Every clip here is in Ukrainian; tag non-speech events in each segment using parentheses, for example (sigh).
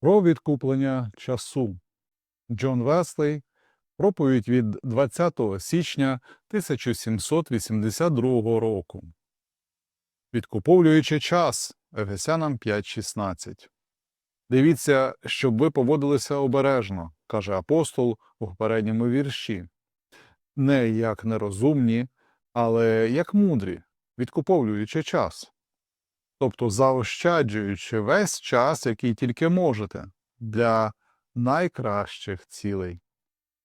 Про відкуплення часу. Джон Веслей. Проповідь від 20 січня 1782 року. Відкуповуючи час. Ефесянам 5.16. Дивіться, щоб ви поводилися обережно, каже апостол у попередньому вірші. Не як нерозумні, але як мудрі, відкуповуючи час. Тобто заощаджуючи весь час, який тільки можете, для найкращих цілей,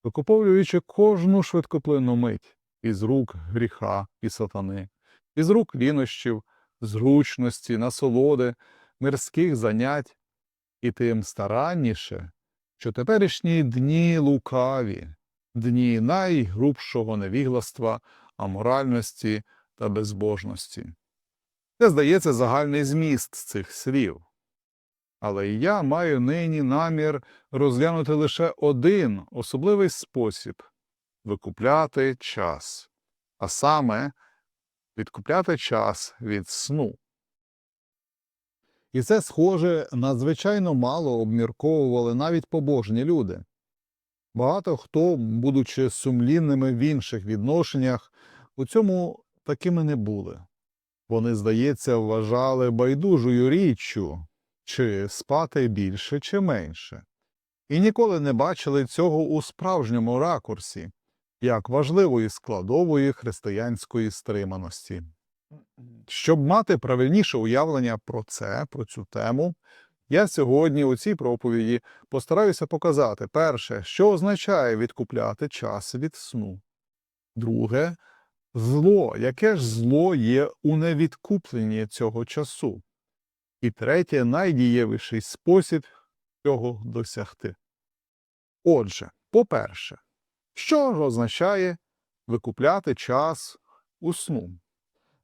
викуповуючи кожну швидкоплинну мить із рук гріха і сатани, із рук лінощів, зручності, насолоди, мирських занять, і тим старанніше, що теперішні дні лукаві, дні найгрубшого невігластва, аморальності та безбожності. Це, здається, загальний зміст цих слів. Але я маю нині намір розглянути лише один особливий спосіб викупляти час, а саме відкупляти час від сну. І це, схоже, надзвичайно мало обмірковували навіть побожні люди. Багато хто, будучи сумлінними в інших відношеннях, у цьому такими не були. Вони, здається, вважали байдужою річчю, чи спати більше, чи менше, і ніколи не бачили цього у справжньому ракурсі, як важливої складової християнської стриманості. Щоб мати правильніше уявлення про це, про цю тему, я сьогодні у цій проповіді постараюся показати перше, що означає відкупляти час від сну. Друге, зло, яке ж зло є у невідкупленні цього часу. І третє, найдієвіший спосіб цього досягти. Отже, по-перше, що означає викупляти час у сну?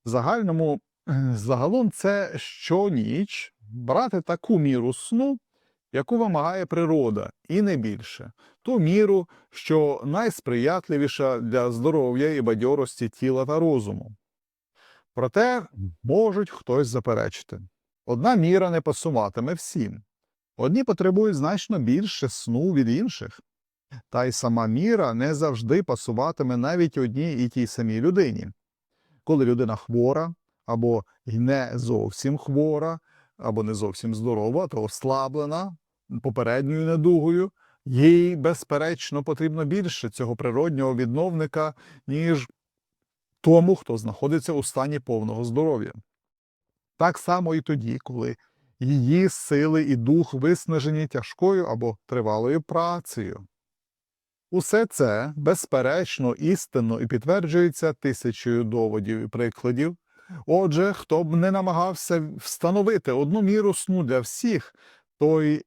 Загальному (clears throat) загалом це щоніч брати таку міру сну, яку вимагає природа, і не більше, ту міру, що найсприятливіша для здоров'я і бадьорості тіла та розуму. Проте можуть хтось заперечити. Одна міра не пасуватиме всім. Одні потребують значно більше сну від інших. Та й сама міра не завжди пасуватиме навіть одній і тій самій людині. Коли людина хвора, або й не зовсім хвора, або не зовсім здорова, то ослаблена попередньою недугою, їй, безперечно, потрібно більше цього природнього відновника, ніж тому, хто знаходиться у стані повного здоров'я. Так само і тоді, коли її сили і дух виснажені тяжкою або тривалою працею. Усе це, безперечно, істинно і підтверджується тисячою доводів і прикладів. Отже, хто б не намагався встановити одну міру сну для всіх, той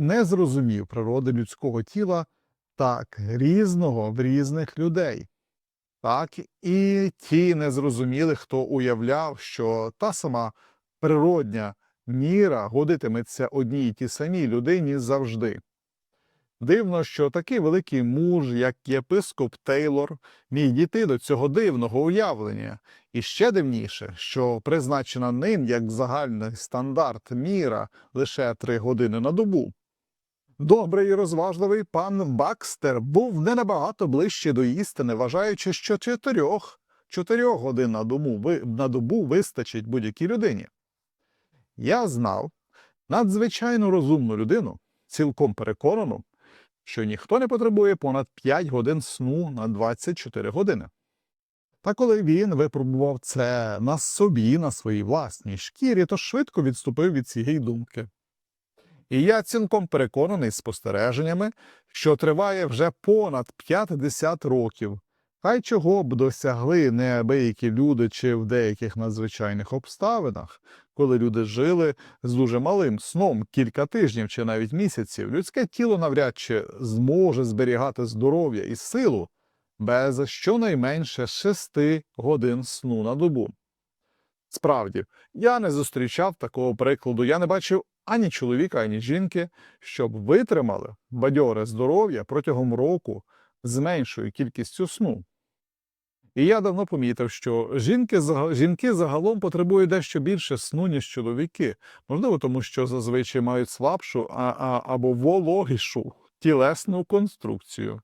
не зрозумів природи людського тіла так різного в різних людей. Так і ті не зрозуміли, хто уявляв, що та сама природня міра годитиметься одній і тій самій людині завжди. Дивно, що такий великий муж, як єпископ Тейлор, міг дійти до цього дивного уявлення, і ще дивніше, що призначена ним як загальний стандарт міра лише три години на добу. Добрий і розважливий пан Бакстер був не набагато ближче до істини, вважаючи, що чотирьох, чотирьох годин на добу, на добу вистачить будь-якій людині. Я знав надзвичайно розумну людину, цілком переконану, що ніхто не потребує понад 5 годин сну на 24 години. Та коли він випробував це на собі, на своїй власній шкірі, то швидко відступив від цієї думки. І я цілком переконаний спостереженнями, що триває вже понад 50 років. Хай чого б досягли неабиякі люди чи в деяких надзвичайних обставинах, коли люди жили з дуже малим сном кілька тижнів чи навіть місяців, людське тіло навряд чи зможе зберігати здоров'я і силу без щонайменше 6 годин сну на добу. Справді, я не зустрічав такого прикладу, я не бачив ані чоловіка, ані жінки, щоб витримали бадьоре здоров'я протягом року з меншою кількістю сну. І я давно помітив, що жінки, жінки загалом потребують дещо більше сну, ніж чоловіки. Можливо, тому що зазвичай мають слабшу а, а, або вологішу тілесну конструкцію.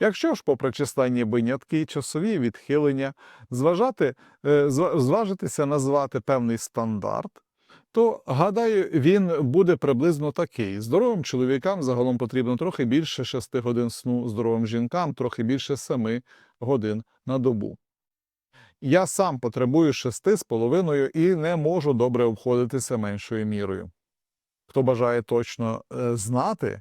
Якщо ж, попри численні винятки часові відхилення, зважати, е, зважитися назвати певний стандарт, то гадаю, він буде приблизно такий. Здоровим чоловікам загалом потрібно трохи більше 6 годин сну, здоровим жінкам трохи більше 7 годин на добу. Я сам потребую 6,5 і не можу добре обходитися меншою мірою. Хто бажає точно е, знати,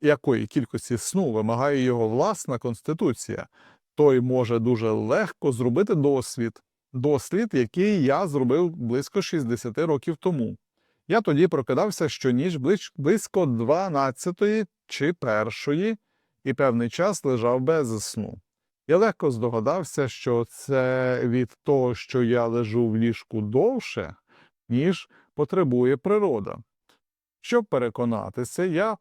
якої кількості сну вимагає його власна конституція, той може дуже легко зробити досвід. Дослід, який я зробив близько 60 років тому. Я тоді прокидався щоніч близько 12 чи 1 і певний час лежав без сну. Я легко здогадався, що це від того, що я лежу в ліжку довше, ніж потребує природа. Щоб переконатися, я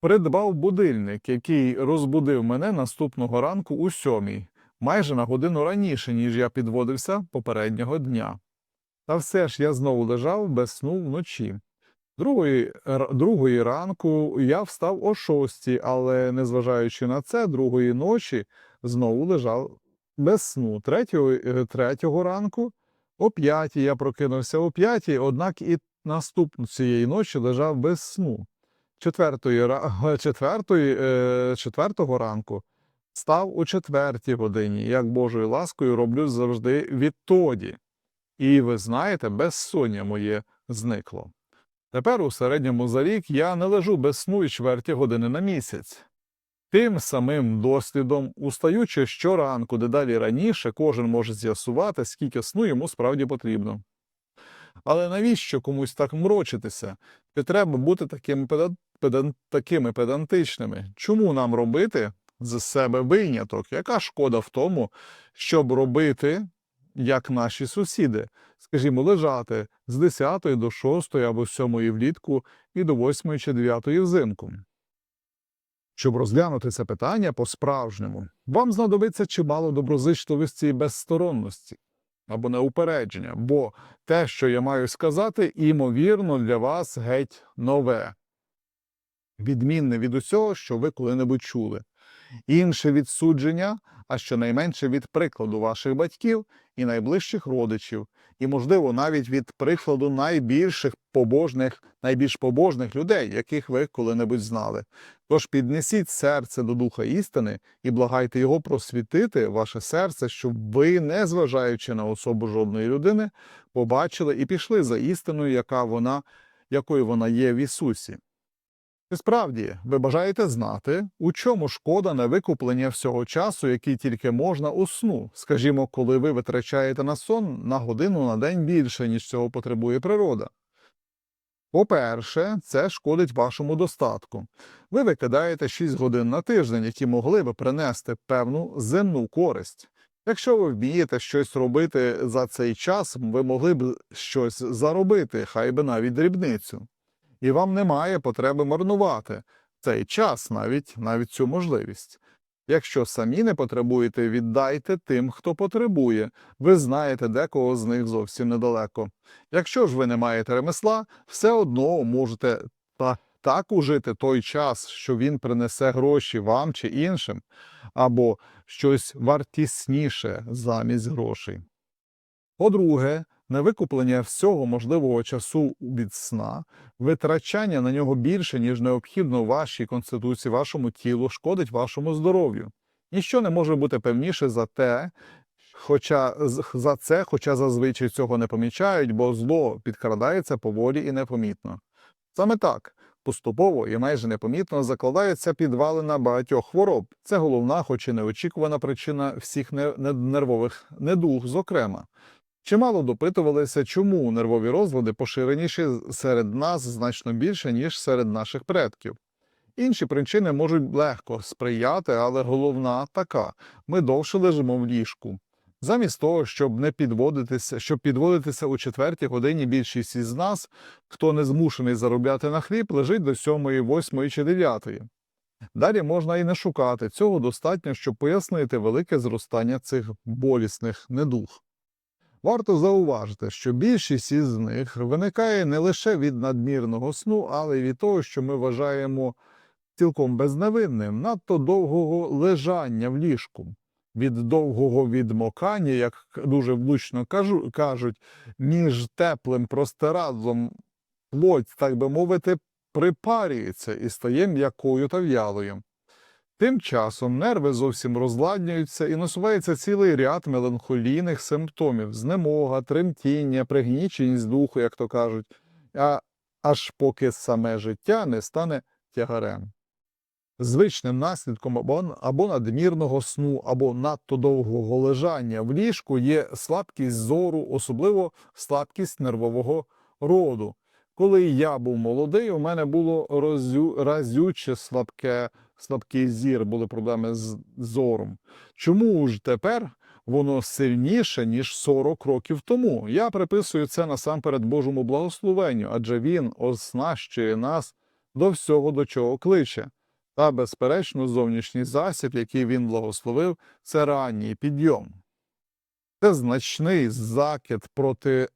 придбав будильник, який розбудив мене наступного ранку у сьомій, майже на годину раніше, ніж я підводився попереднього дня. Та все ж я знову лежав без сну вночі. Другої, другої ранку я встав о шостій, але, незважаючи на це, другої ночі знову лежав без сну. Третього, е, третього ранку о п'ятій я прокинувся о п'ятій, однак і наступну цієї ночі лежав без сну. Четвертої, (laughs) четвертої, е, четвертого ранку став у четвертій годині, як Божою ласкою роблю завжди відтоді. І ви знаєте, безсоння моє зникло. Тепер у середньому за рік я не лежу без сну і чверті години на місяць. Тим самим дослідом, устаючи щоранку дедалі раніше, кожен може з'ясувати, скільки сну йому справді потрібно. Але навіщо комусь так мрочитися? Чи треба бути такими, педан... педан- такими педантичними? Чому нам робити з себе виняток? Яка шкода в тому, щоб робити, як наші сусіди? Скажімо, лежати з 10 до 6 або 7 влітку і до 8 чи 9 взимку. Щоб розглянути це питання по-справжньому, вам знадобиться чимало доброзичливості і безсторонності або неупередження, бо те, що я маю сказати, імовірно для вас геть нове, відмінне від усього, що ви коли-небудь чули. Інше від судження, а щонайменше від прикладу ваших батьків і найближчих родичів, і, можливо, навіть від прикладу найбільших побожних, найбільш побожних людей, яких ви коли-небудь знали. Тож піднесіть серце до духа істини і благайте його просвітити ваше серце, щоб ви, не зважаючи на особу жодної людини, побачили і пішли за істиною, яка вона, якою вона є в Ісусі. Чи справді ви бажаєте знати, у чому шкода на викуплення всього часу, який тільки можна у сну, скажімо, коли ви витрачаєте на сон на годину на день більше, ніж цього потребує природа? По-перше, це шкодить вашому достатку. Ви викидаєте 6 годин на тиждень, які могли би принести певну земну користь. Якщо ви вмієте щось робити за цей час, ви могли б щось заробити, хай би навіть дрібницю і вам немає потреби марнувати цей час, навіть навіть цю можливість. Якщо самі не потребуєте, віддайте тим, хто потребує. Ви знаєте, декого з них зовсім недалеко. Якщо ж ви не маєте ремесла, все одно можете та так ужити той час, що він принесе гроші вам чи іншим, або щось вартісніше замість грошей. По-друге, невикуплення всього можливого часу від сна, витрачання на нього більше, ніж необхідно вашій конституції, вашому тілу, шкодить вашому здоров'ю. Ніщо не може бути певніше за те, хоча за це, хоча зазвичай цього не помічають, бо зло підкрадається поволі і непомітно. Саме так. Поступово і майже непомітно закладаються підвалина багатьох хвороб. Це головна, хоч і неочікувана причина всіх не- не- нервових недуг, зокрема. Чимало допитувалися, чому нервові розлади поширеніші серед нас значно більше, ніж серед наших предків. Інші причини можуть легко сприяти, але головна така: ми довше лежимо в ліжку. Замість того, щоб не підводитися, щоб підводитися у четвертій годині, більшість із нас, хто не змушений заробляти на хліб, лежить до сьомої, восьмої чи дев'ятої. Далі можна і не шукати. Цього достатньо, щоб пояснити велике зростання цих болісних недуг. Варто зауважити, що більшість із них виникає не лише від надмірного сну, але й від того, що ми вважаємо цілком безневинним, надто довгого лежання в ліжку, від довгого відмокання, як дуже влучно кажу, кажуть, між теплим простирадлом плоть, так би мовити, припарюється і стає м'якою та в'ялою. Тим часом нерви зовсім розладнюються і насувається цілий ряд меланхолійних симптомів знемога, тремтіння, пригніченість духу, як то кажуть, а аж поки саме життя не стане тягарем. Звичним наслідком або, або надмірного сну, або надто довгого лежання в ліжку є слабкість зору, особливо слабкість нервового роду. Коли я був молодий, у мене було розю, разюче слабке, слабкий зір, були проблеми з зором. Чому ж тепер воно сильніше, ніж 40 років тому? Я приписую це насамперед Божому благословенню, адже він оснащує нас до всього, до чого кличе. Та, безперечно, зовнішній засіб, який він благословив, це ранній підйом. Це значний закид проти.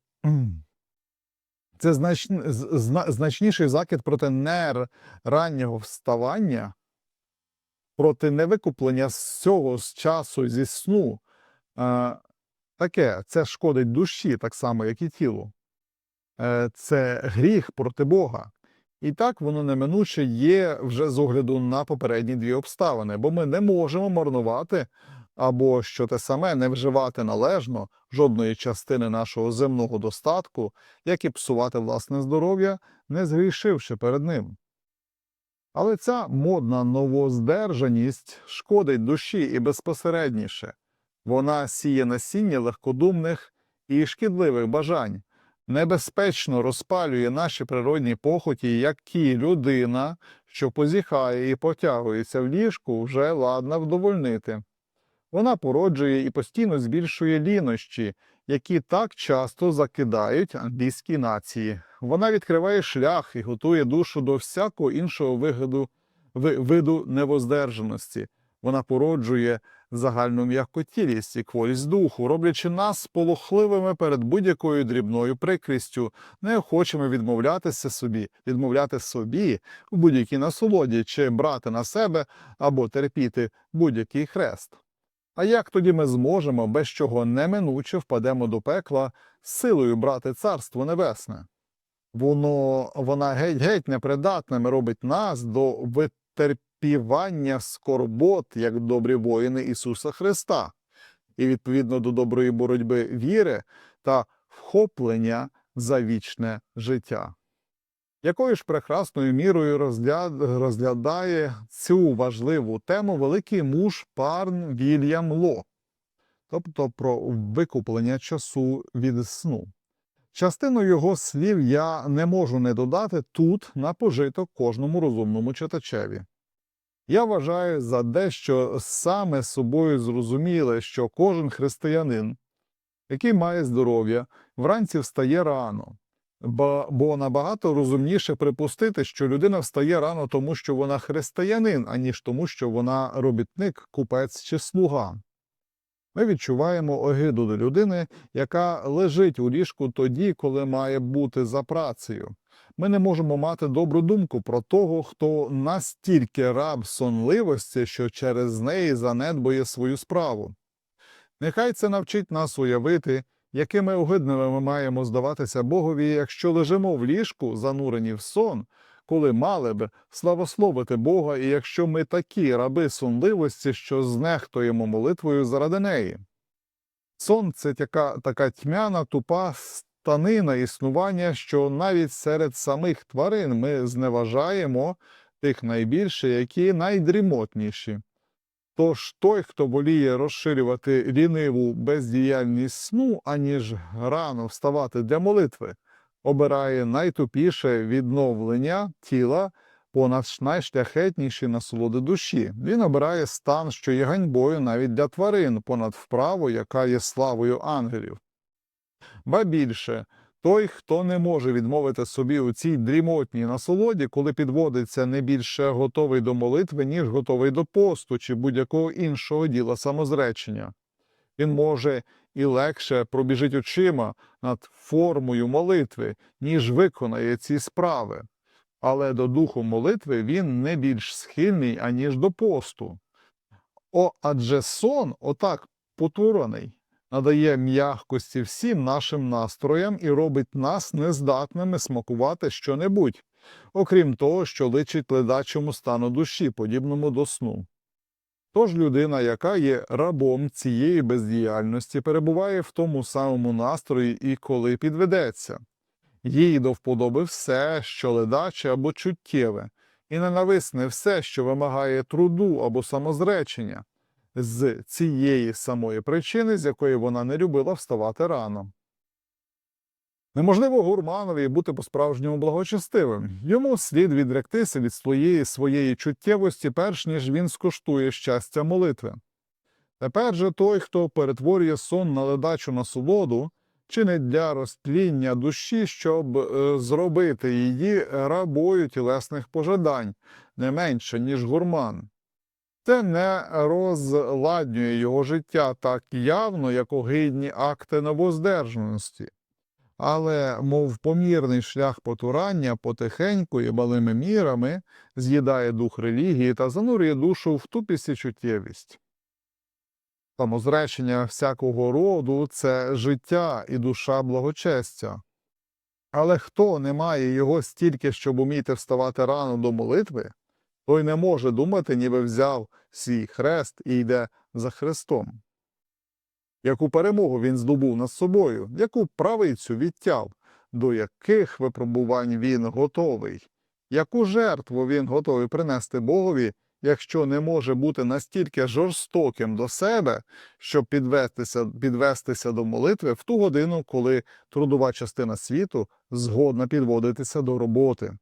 Це знач... зна- значніший закид проти не раннього вставання, проти невикуплення з цього з часу зі сну. Е, таке це шкодить душі, так само, як і тілу. Е, це гріх проти Бога. І так воно неминуче є вже з огляду на попередні дві обставини, бо ми не можемо марнувати або що те саме не вживати належно жодної частини нашого земного достатку, як і псувати власне здоров'я, не згрішивши перед ним. Але ця модна новоздержаність шкодить душі і безпосередніше. Вона сіє насіння легкодумних і шкідливих бажань, небезпечно розпалює наші природні похоті, які людина, що позіхає і потягується в ліжку, вже ладна вдовольнити. Вона породжує і постійно збільшує лінощі, які так часто закидають англійські нації. Вона відкриває шлях і готує душу до всякого іншого вигляду, ви- виду невоздержаності. Вона породжує загальну м'якотілість і кволість духу, роблячи нас полохливими перед будь-якою дрібною прикрістю, неохочими відмовлятися собі, відмовляти собі у будь-якій насолоді чи брати на себе або терпіти будь-який хрест. А як тоді ми зможемо, без чого неминуче впадемо до пекла, силою брати царство небесне? Воно вона геть-геть непридатними робить нас до витерпівання скорбот, як добрі воїни Ісуса Христа, і відповідно до доброї боротьби віри та вхоплення за вічне життя. Якою ж прекрасною мірою розгля- розглядає цю важливу тему великий муж Парн Вільям Ло, тобто про викуплення часу від сну. Частину його слів я не можу не додати тут на пожиток кожному розумному читачеві. Я вважаю за дещо саме собою зрозуміле, що кожен християнин, який має здоров'я, вранці встає рано, бо набагато розумніше припустити, що людина встає рано тому, що вона християнин, аніж тому, що вона робітник, купець чи слуга. Ми відчуваємо огиду до людини, яка лежить у ліжку тоді, коли має бути за працею. Ми не можемо мати добру думку про того, хто настільки раб сонливості, що через неї занедбує свою справу. Нехай це навчить нас уявити, якими огидними ми маємо здаватися Богові, якщо лежимо в ліжку, занурені в сон, коли мали б славословити Бога, і якщо ми такі раби сонливості, що знехтуємо молитвою заради неї. Сон це така, тьмяна, тупа станина існування, що навіть серед самих тварин ми зневажаємо тих найбільше, які найдрімотніші. Тож той, хто воліє розширювати ліниву бездіяльність сну, аніж рано вставати для молитви, обирає найтупіше відновлення тіла понад найшляхетніші насолоди душі. Він обирає стан, що є ганьбою навіть для тварин, понад вправу, яка є славою ангелів. Ба більше, Той, хто не може відмовити собі у цій дрімотній насолоді, коли підводиться не більше готовий до молитви, ніж готовий до посту чи будь-якого іншого діла самозречення. Він може і легше пробіжить очима над формою молитви, ніж виконає ці справи. Але до духу молитви він не більш схильний, аніж до посту. О, адже сон, отак потурений, надає м'якості всім нашим настроям і робить нас нездатними смакувати щонебудь, окрім того, що личить ледачому стану душі, подібному до сну. Тож людина, яка є рабом цієї бездіяльності, перебуває в тому самому настрої і коли підведеться. Їй до вподоби все, що ледаче або чуттєве, і ненависне все, що вимагає труду або самозречення, з цієї самої причини, з якої вона не любила вставати рано. Неможливо гурманові бути по-справжньому благочестивим. Йому слід відректися від своєї своєї чуттєвості, перш ніж він скуштує щастя молитви. Тепер же той, хто перетворює сон на ледачу насолоду, чинить для розтління душі, щоб е, зробити її рабою тілесних пожадань, не менше, ніж гурман. Це не розладнює його життя так явно, як огидні акти новоздержаності. Але, мов помірний шлях потурання, потихеньку і малими мірами з'їдає дух релігії та занурює душу в тупість і чуттєвість. Самозречення всякого роду це життя і душа благочестя. Але хто не має його стільки, щоб уміти вставати рано до молитви, той не може думати, ніби взяв свій хрест і йде за Христом. Яку перемогу він здобув над собою, яку правицю відтяв, до яких випробувань він готовий, яку жертву він готовий принести Богові, якщо не може бути настільки жорстоким до себе, щоб підвестися, підвестися до молитви в ту годину, коли трудова частина світу згодна підводитися до роботи.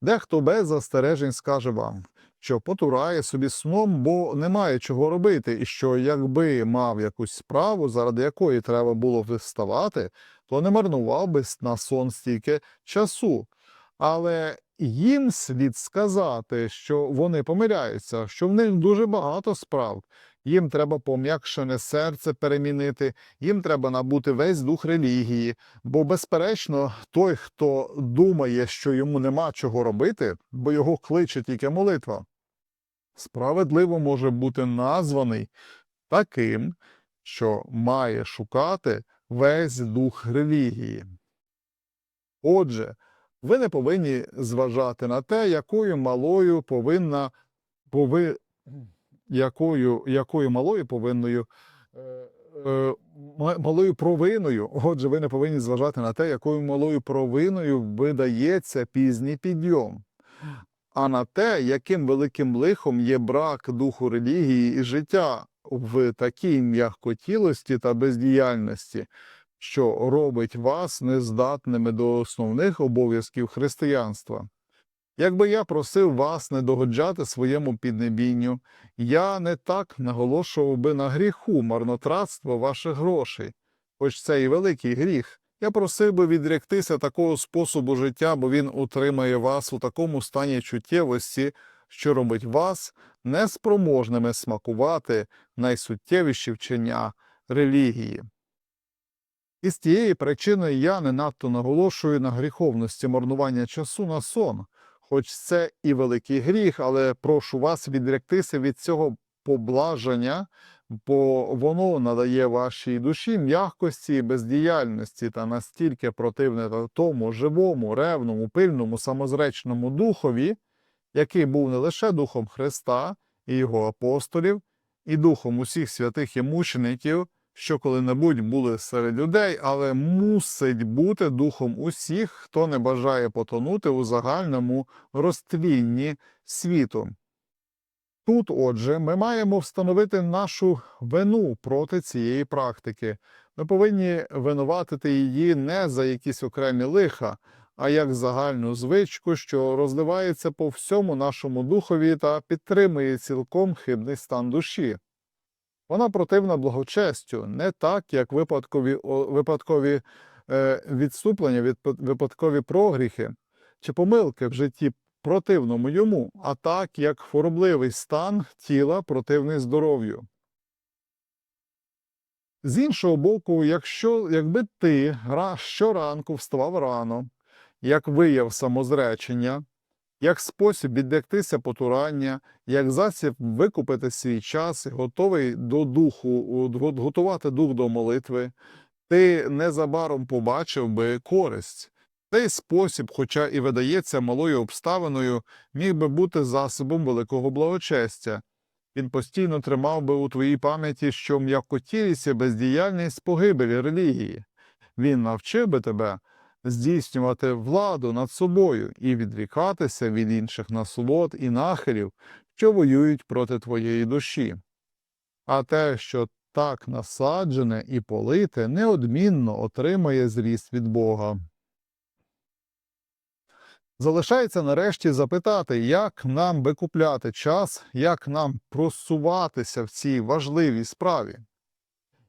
Дехто без застережень скаже вам, що потурає собі сном, бо немає чого робити, і що якби мав якусь справу, заради якої треба було вставати, то не марнував би на сон стільки часу. Але їм слід сказати, що вони помиляються, що в них дуже багато справ. Їм треба пом'якшене серце перемінити, їм треба набути весь дух релігії. Бо, безперечно, той, хто думає, що йому нема чого робити, бо його кличе тільки молитва, справедливо може бути названий таким, що має шукати весь дух релігії. Отже, ви не повинні зважати на те, якою малою повинна пови, якою, якою малою повинною. е, е, ма- Малою провиною, отже, ви не повинні зважати на те, якою малою провиною видається пізній підйом, а на те, яким великим лихом є брак духу релігії і життя в такій м'якотілості та бездіяльності, що робить вас нездатними до основних обов'язків християнства. Якби я просив вас не догоджати своєму піднебінню, я не так наголошував би на гріху марнотратства ваших грошей, хоч це і великий гріх. Я просив би відректися такого способу життя, бо він утримає вас у такому стані чуттєвості, що робить вас неспроможними смакувати найсуттєвіші вчення релігії. І з тієї причини я не надто наголошую на гріховності марнування часу на сон, хоч це і великий гріх, але прошу вас відректися від цього поблаження, бо воно надає вашій душі м'якості і бездіяльності та настільки противне тому живому, ревному, пильному, самозречному духові, який був не лише духом Христа і його апостолів, і духом усіх святих і мучеників, що коли-небудь були серед людей, але мусить бути духом усіх, хто не бажає потонути у загальному розтлінні світу. Тут, отже, ми маємо встановити нашу вину проти цієї практики. Ми повинні винуватити її не за якісь окремі лиха, а як загальну звичку, що розливається по всьому нашому духові та підтримує цілком хибний стан душі. Вона противна благочестю, не так, як випадкові, випадкові е, відступлення від випадкові прогріхи чи помилки в житті противному йому, а так як хворобливий стан тіла противний здоров'ю. З іншого боку, якщо, якби ти щоранку вставав рано, як вияв самозречення, як спосіб віддектися потурання, як засіб викупити свій час готовий до духу, готувати дух до молитви, ти незабаром побачив би користь. Цей спосіб, хоча і видається малою обставиною, міг би бути засобом великого благочестя. Він постійно тримав би у твоїй пам'яті, що м'якотілість і бездіяльність погибелі релігії. Він навчив би тебе здійснювати владу над собою і відрікатися від інших насолод і нахилів, що воюють проти твоєї душі. А те, що так насаджене і полите, неодмінно отримає зріст від Бога. Залишається нарешті запитати, як нам викупляти час, як нам просуватися в цій важливій справі.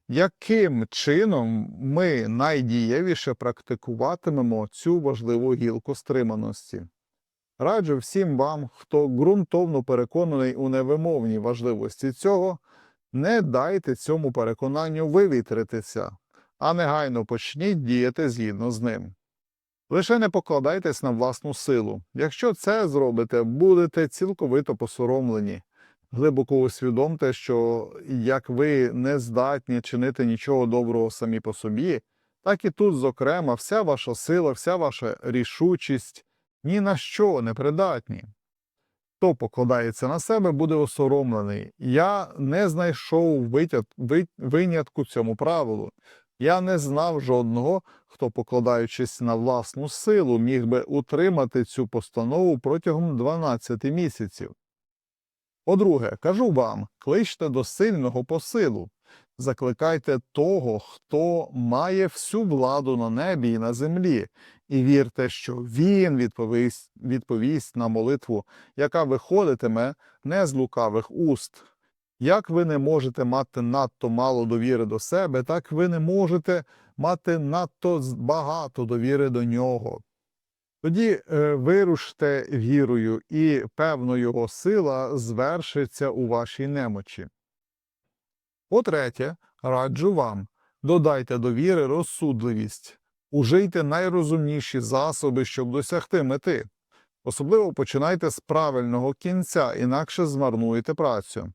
Яким чином ми найдієвіше практикуватимемо цю важливу гілку стриманості? Раджу всім вам, хто ґрунтовно переконаний у невимовній важливості цього, не дайте цьому переконанню вивітритися, а негайно почніть діяти згідно з ним. Лише не покладайтесь на власну силу. Якщо це зробите, будете цілковито посоромлені. Глибоко усвідомте, що як ви не здатні чинити нічого доброго самі по собі, так і тут, зокрема, вся ваша сила, вся ваша рішучість ні на що не придатні. Хто покладається на себе, буде осоромлений. Я не знайшов винятку цьому правилу. Я не знав жодного, хто, покладаючись на власну силу, міг би утримати цю постанову протягом 12 місяців. По-друге, кажу вам, кличте до сильного по силу, закликайте того, хто має всю владу на небі і на землі, і вірте, що він відповість, відповість на молитву, яка виходитиме не з лукавих уст. Як ви не можете мати надто мало довіри до себе, так ви не можете мати надто багато довіри до нього. Тоді е, вируште вірою, і певно його сила звершиться у вашій немочі. По-третє, раджу вам додайте до віри розсудливість, ужийте найрозумніші засоби, щоб досягти мети. Особливо починайте з правильного кінця, інакше змарнуєте працю.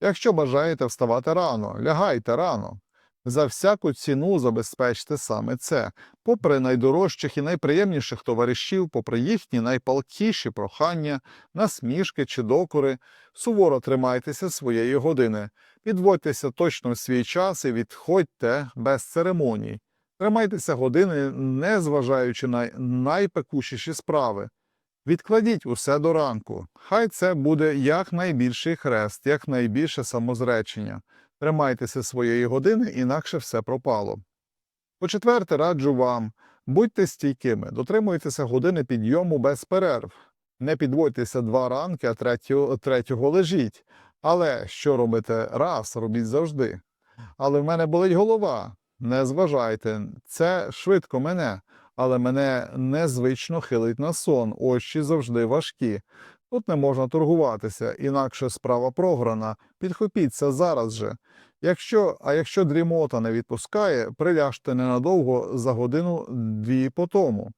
Якщо бажаєте вставати рано, лягайте рано. За всяку ціну забезпечте саме це, попри найдорожчих і найприємніших товаришів, попри їхні найпалкіші прохання, насмішки чи докори, суворо тримайтеся своєї години, підводьтеся точно в свій час і відходьте без церемоній. Тримайтеся години, не зважаючи на найпекучіші справи. Відкладіть усе до ранку. Хай це буде якнайбільший хрест, якнайбільше самозречення. Тримайтеся своєї години, інакше все пропало. По-четверте, раджу вам, будьте стійкими, дотримуйтеся години підйому без перерв. Не підводьтеся два ранки, а третього, третього лежіть. Але що робите раз, робіть завжди. Але в мене болить голова. Не зважайте, це швидко мене, але мене незвично хилить на сон, очі завжди важкі. Тут не можна торгуватися, інакше справа програна. Підхопіться зараз же. Якщо, а якщо дрімота не відпускає, приляжте ненадовго за годину-дві по тому.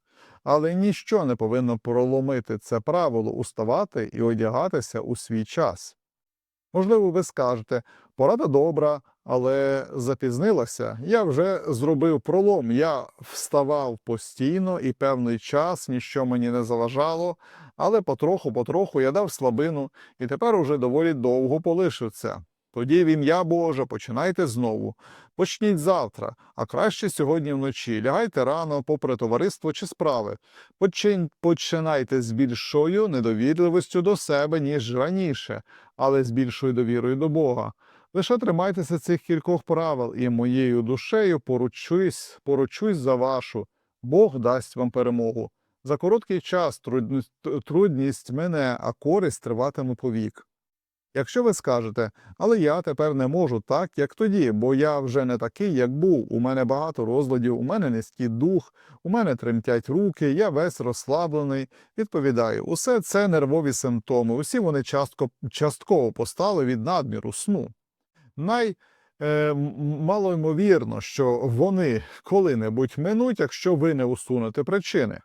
Але ніщо не повинно проломити це правило уставати і одягатися у свій час. Можливо, ви скажете, порада добра, але запізнилася. Я вже зробив пролом. Я вставав постійно і певний час ніщо мені не заважало, але потроху-потроху я дав слабину і тепер уже доволі довго полишив це. Тоді в ім'я Боже, починайте знову. Почніть завтра, а краще сьогодні вночі. Лягайте рано, попри товариство чи справи. Почин- Починайте з більшою недовірливістю до себе, ніж раніше, але з більшою довірою до Бога. Лише тримайтеся цих кількох правил, і моєю душею поручусь, поручусь за вашу. Бог дасть вам перемогу. За короткий час трудність, мене, а користь триватиме повік. Якщо ви скажете, але я тепер не можу так, як тоді, бо я вже не такий, як був. У мене багато розладів, у мене низький дух, у мене тремтять руки, я весь розслаблений. Відповідаю, усе це нервові симптоми. Усі вони частко, частково постали від надміру сну. Най е, що вони коли-небудь минуть, якщо ви не усунете причини.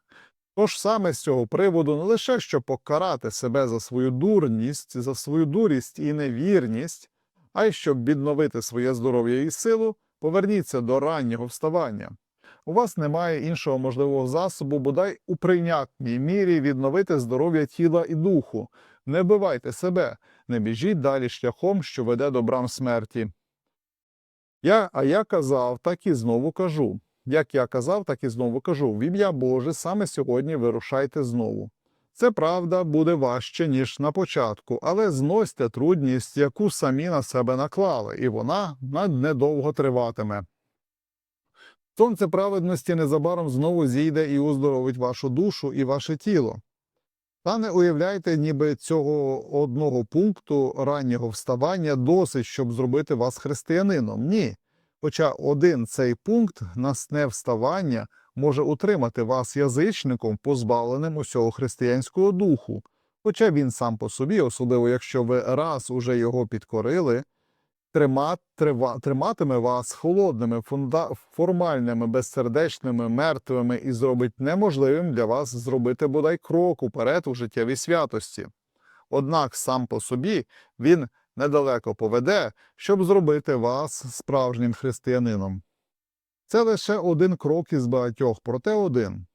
Тож саме з цього приводу не лише щоб покарати себе за свою дурність, за свою дурість і невірність, а й щоб відновити своє здоров'я і силу, поверніться до раннього вставання. У вас немає іншого можливого засобу, бодай у прийнятній мірі відновити здоров'я тіла і духу. Не бивайте себе, не біжіть далі шляхом, що веде до брам смерті. Я, а я казав, так і знову кажу. Як я казав, так і знову кажу: в ім'я Боже, саме сьогодні вирушайте знову. Це правда буде важче, ніж на початку, але зносьте трудність, яку самі на себе наклали, і вона на- недовго триватиме. Сонце праведності незабаром знову зійде і уздоровить вашу душу і ваше тіло. Та не уявляйте, ніби цього одного пункту раннього вставання досить, щоб зробити вас християнином. Ні. Хоча один цей пункт насне вставання може утримати вас язичником, позбавленим усього християнського духу. Хоча він сам по собі, особливо якщо ви раз уже його підкорили, трима, трива, триматиме вас холодними, фунда, формальними, безсердечними, мертвими і зробить неможливим для вас зробити бодай крок уперед у життєвій святості. Однак сам по собі він недалеко поведе, щоб зробити вас справжнім християнином. Це лише один крок із багатьох, проте один.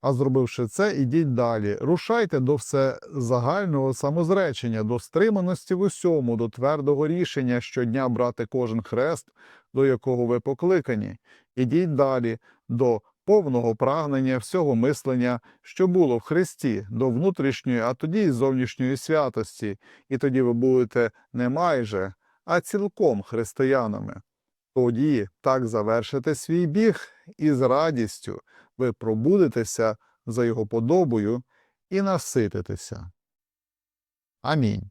А зробивши це, ідіть далі. Рушайте до всезагального самозречення, до стриманості в усьому, до твердого рішення щодня брати кожен хрест, до якого ви покликані. Ідіть далі до повного прагнення всього мислення, що було в Христі, до внутрішньої, а тоді й зовнішньої святості, і тоді ви будете не майже, а цілком християнами. Тоді так завершите свій біг і з радістю ви пробудетеся за його подобою і насититеся. Амінь.